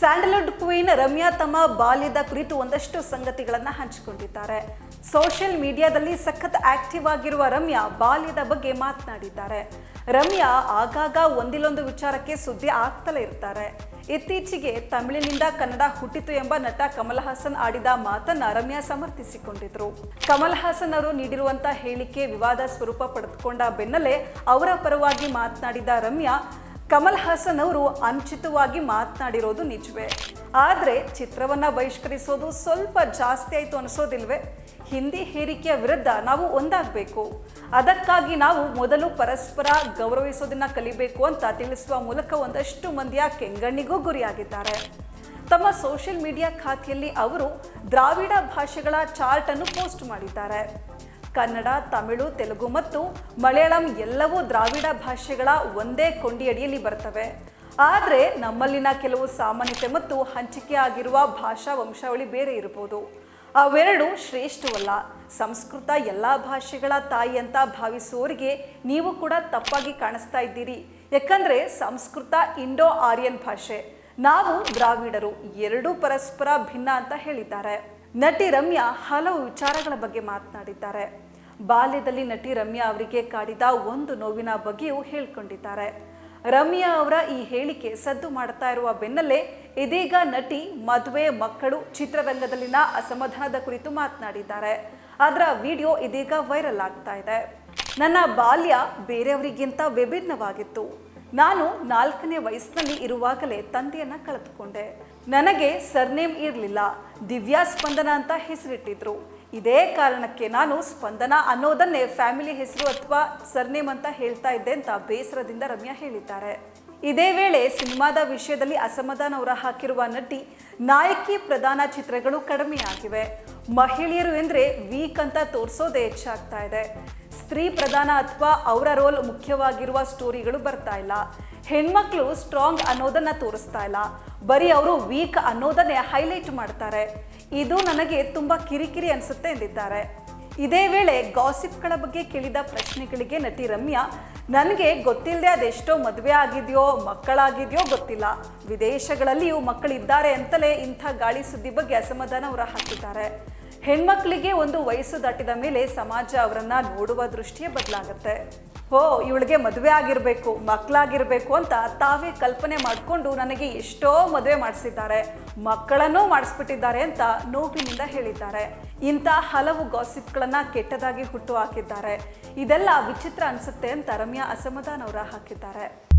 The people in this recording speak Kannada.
ಸ್ಯಾಂಡಲ್ವುಡ್ ಕ್ವೀನ್ ರಮ್ಯಾ ತಮ್ಮ ಬಾಲ್ಯದ ಕುರಿತು ಒಂದಷ್ಟು ಸಂಗತಿಗಳನ್ನು ಹಂಚಿಕೊಂಡಿದ್ದಾರೆ. ಸೋಷಿಯಲ್ ಮೀಡಿಯಾದಲ್ಲಿ ಸಖತ್ ಆಕ್ಟಿವ್ ಆಗಿರುವ ರಮ್ಯಾ ಬಾಲ್ಯದ ಬಗ್ಗೆ ಮಾತನಾಡಿದ್ದಾರೆ. ರಮ್ಯಾ ಆಗಾಗ ಒಂದಿಲ್ಲೊಂದು ವಿಚಾರಕ್ಕೆ ಸುದ್ದಿ ಆಗ್ತಲೇ ಇರ್ತಾರೆ. ಇತ್ತೀಚೆಗೆ ತಮಿಳಿನಿಂದ ಕನ್ನಡ ಹುಟ್ಟಿತು ಎಂಬ ನಟ ಕಮಲ್ ಹಾಸನ್ ಆಡಿದ ಮಾತನ್ನ ರಮ್ಯಾ ಸಮರ್ಥಿಸಿಕೊಂಡಿದ್ರು. ಕಮಲ್ ಹಾಸನ್ ಅವರು ನೀಡಿರುವಂತಹ ಹೇಳಿಕೆ ವಿವಾದ ಸ್ವರೂಪ ಪಡೆದುಕೊಂಡ ಬೆನ್ನಲ್ಲೇ ಅವರ ಪರವಾಗಿ ಮಾತನಾಡಿದ ರಮ್ಯಾ ಕಮಲ್ ಹಾಸನ್ ಅವರು ಅನುಚಿತವಾಗಿ ಮಾತನಾಡಿರೋದು ನಿಜವೇ. ಆದರೆ ಚಿತ್ರವನ್ನ ಬಹಿಷ್ಕರಿಸೋದು ಸ್ವಲ್ಪ ಜಾಸ್ತಿ ಆಯಿತು ಅನಿಸೋದಿಲ್ವೇ? ಹಿಂದಿ ಹೇರಿಕೆಯ ವಿರುದ್ಧ ನಾವು ಒಂದಾಗಬೇಕು. ಅದಕ್ಕಾಗಿ ನಾವು ಮೊದಲು ಪರಸ್ಪರ ಗೌರವಿಸೋದನ್ನ ಕಲಿಬೇಕು ಅಂತ ತಿಳಿಸುವ ಮೂಲಕ ಒಂದಷ್ಟು ಮಂದಿಯ ಕೆಂಗಣ್ಣಿಗೂ ಗುರಿಯಾಗಿದ್ದಾರೆ. ತಮ್ಮ ಸೋಷಿಯಲ್ ಮೀಡಿಯಾ ಖಾತೆಯಲ್ಲಿ ಅವರು ದ್ರಾವಿಡ ಭಾಷೆಗಳ ಚಾರ್ಟ್ ಅನ್ನು ಪೋಸ್ಟ್ ಮಾಡಿದ್ದಾರೆ. ಕನ್ನಡ, ತಮಿಳು, ತೆಲುಗು ಮತ್ತು ಮಲಯಾಳಂ ಎಲ್ಲವೂ ದ್ರಾವಿಡ ಭಾಷೆಗಳ ಒಂದೇ ಕೊಂಡಿಯಡಿಯಲ್ಲಿ ಬರ್ತವೆ ಆದರೆ ನಮ್ಮಲ್ಲಿನ ಕೆಲವು ಸಾಮಾನ್ಯತೆ ಮತ್ತು ಹಂಚಿಕೆ ಆಗಿರುವ ಭಾಷಾ ವಂಶಾವಳಿ ಬೇರೆ ಇರಬಹುದು. ಅವೆರಡು ಶ್ರೇಷ್ಠವಲ್ಲ. ಸಂಸ್ಕೃತ ಎಲ್ಲ ಭಾಷೆಗಳ ತಾಯಿ ಅಂತ ಭಾವಿಸುವವರಿಗೆ ನೀವು ಕೂಡ ತಪ್ಪಾಗಿ ಕಾಣಿಸ್ತಾ ಇದ್ದೀರಿ. ಯಾಕಂದ್ರೆ ಸಂಸ್ಕೃತ ಇಂಡೋ ಆರ್ಯನ್ ಭಾಷೆ. ನಾವು ದ್ರಾವಿಡರು ಎರಡೂ ಪರಸ್ಪರ ಭಿನ್ನ ಅಂತ ಹೇಳಿದ್ದಾರೆ. ನಟಿ ರಮ್ಯಾ ಹಲವು ವಿಚಾರಗಳ ಬಗ್ಗೆ ಮಾತನಾಡಿದ್ದಾರೆ. ಬಾಲ್ಯದಲ್ಲಿ ನಟಿ ರಮ್ಯಾ ಅವರಿಗೆ ಕಾಡಿದ ಒಂದು ನೋವಿನ ಬಗ್ಗೆಯೂ ಹೇಳ್ಕೊಂಡಿದ್ದಾರೆ. ರಮ್ಯಾ ಅವರ ಈ ಹೇಳಿಕೆ ಸದ್ದು ಮಾಡ್ತಾ ಇರುವ ಬೆನ್ನಲ್ಲೇ ಇದೀಗ ನಟಿ, ಮದುವೆ, ಮಕ್ಕಳು ಚಿತ್ರರಂಗದಲ್ಲಿನ ಅಸಮಾಧಾನದ ಕುರಿತು ಮಾತನಾಡಿದ್ದಾರೆ. ಅದರ ವಿಡಿಯೋ ಇದೀಗ ವೈರಲ್ ಆಗ್ತಾ ಇದೆ. ನನ್ನ ಬಾಲ್ಯ ಬೇರೆಯವರಿಗಿಂತ ವಿಭಿನ್ನವಾಗಿತ್ತು. ನಾನು ನಾಲ್ಕನೇ ವಯಸ್ಸಿನಲ್ಲಿ ಇರುವಾಗಲೇ ತಂದೆಯನ್ನ ಕಳೆದುಕೊಂಡೆ. ನನಗೆ ಸರ್ನೇಮ್ ಇರಲಿಲ್ಲ. ದಿವ್ಯಾ ಸ್ಪಂದನ ಅಂತ ಹೆಸರಿಟ್ಟಿದ್ರು. ಇದೇ ಕಾರಣಕ್ಕೆ ನಾನು ಸ್ಪಂದನ ಅನ್ನೋದನ್ನೇ ಫ್ಯಾಮಿಲಿ ಹೆಸರು ಅಥವಾ ಸರ್ನೇಮ್ ಅಂತ ಹೇಳ್ತಾ ಇದ್ದೆ ಅಂತ ಬೇಸರದಿಂದ ರಮ್ಯಾ ಹೇಳಿದ್ದಾರೆ. ಇದೇ ವೇಳೆ ಸಿನಿಮಾದ ವಿಷಯದಲ್ಲಿ ಅಸಮಾಧಾನ ಹೊರ ಹಾಕಿರುವ ನಟಿ, ನಾಯಕಿ ಪ್ರಧಾನ ಚಿತ್ರಗಳು ಕಡಿಮೆಯಾಗಿವೆ. ಮಹಿಳೆಯರು ಎಂದ್ರೆ ವೀಕ್ ಅಂತ ತೋರಿಸೋದೇ ಹೆಚ್ಚಾಗ್ತಾ ಇದೆ. ಸ್ತ್ರೀ ಪ್ರಧಾನ ಅಥವಾ ಅವರ ರೋಲ್ ಮುಖ್ಯವಾಗಿರುವ ಸ್ಟೋರಿಗಳು ಬರ್ತಾ ಇಲ್ಲ. ಹೆಣ್ಮಕ್ಳು ಸ್ಟ್ರಾಂಗ್ ಅನ್ನೋದನ್ನ ತೋರಿಸ್ತಾ ಇಲ್ಲ. ಬರೀ ಅವರು ವೀಕ್ ಅನ್ನೋದನ್ನೇ ಹೈಲೈಟ್ ಮಾಡ್ತಾರೆ. ಇದು ನನಗೆ ತುಂಬಾ ಕಿರಿಕಿರಿ ಅನಿಸುತ್ತೆ ಎಂದಿದ್ದಾರೆ. ಇದೇ ವೇಳೆ ಗಾಸಿಪ್ಗಳ ಬಗ್ಗೆ ಕೇಳಿದ ಪ್ರಶ್ನೆಗಳಿಗೆ ನಟಿ ರಮ್ಯಾ, ನನಗೆ ಗೊತ್ತಿಲ್ಲದೆ ಅದೆಷ್ಟೋ ಮದುವೆ ಆಗಿದೆಯೋ, ಮಕ್ಕಳಾಗಿದೆಯೋ ಗೊತ್ತಿಲ್ಲ. ವಿದೇಶಗಳಲ್ಲಿಯೂ ಮಕ್ಕಳಿದ್ದಾರೆ ಅಂತಲೇ ಇಂಥ ಗಾಳಿ ಸುದ್ದಿ ಬಗ್ಗೆ ಅಸಮಾಧಾನ ಹೊರ ಹಾಕಿದ್ದಾರೆ. ಹೆಣ್ಮಕ್ಳಿಗೆ ಒಂದು ವಯಸ್ಸು ದಾಟಿದ ಮೇಲೆ ಸಮಾಜ ಅವರನ್ನ ನೋಡುವ ದೃಷ್ಟಿಯೇ ಬದಲಾಗುತ್ತೆ. ಓ, ಇವಳಿಗೆ ಮದುವೆ ಆಗಿರಬೇಕು ಮಕ್ಕಳಾಗಿರ್ಬೇಕು ಅಂತ ತಾವೇ ಕಲ್ಪನೆ ಮಾಡಿಕೊಂಡು ನನಗೆ ಎಷ್ಟೋ ಮದುವೆ ಮಾಡಿಸಿದ್ದಾರೆ, ಮಕ್ಕಳನ್ನೂ ಮಾಡಿಸ್ಬಿಟ್ಟಿದ್ದಾರೆ ಅಂತ ನೋವಿನಿಂದ ಹೇಳಿದ್ದಾರೆ. ಇಂಥ ಹಲವು ಗಾಸಿಪ್ಗಳನ್ನು ಕೆಟ್ಟದಾಗಿ ಹುಟ್ಟು ಹಾಕಿದ್ದಾರೆ. ಇದೆಲ್ಲ ವಿಚಿತ್ರ ಅನಿಸುತ್ತೆ ಅಂತ ರಮ್ಯಾ ಅಸಮಾಧಾನ ಅವರ ಹಾಕಿದ್ದಾರೆ.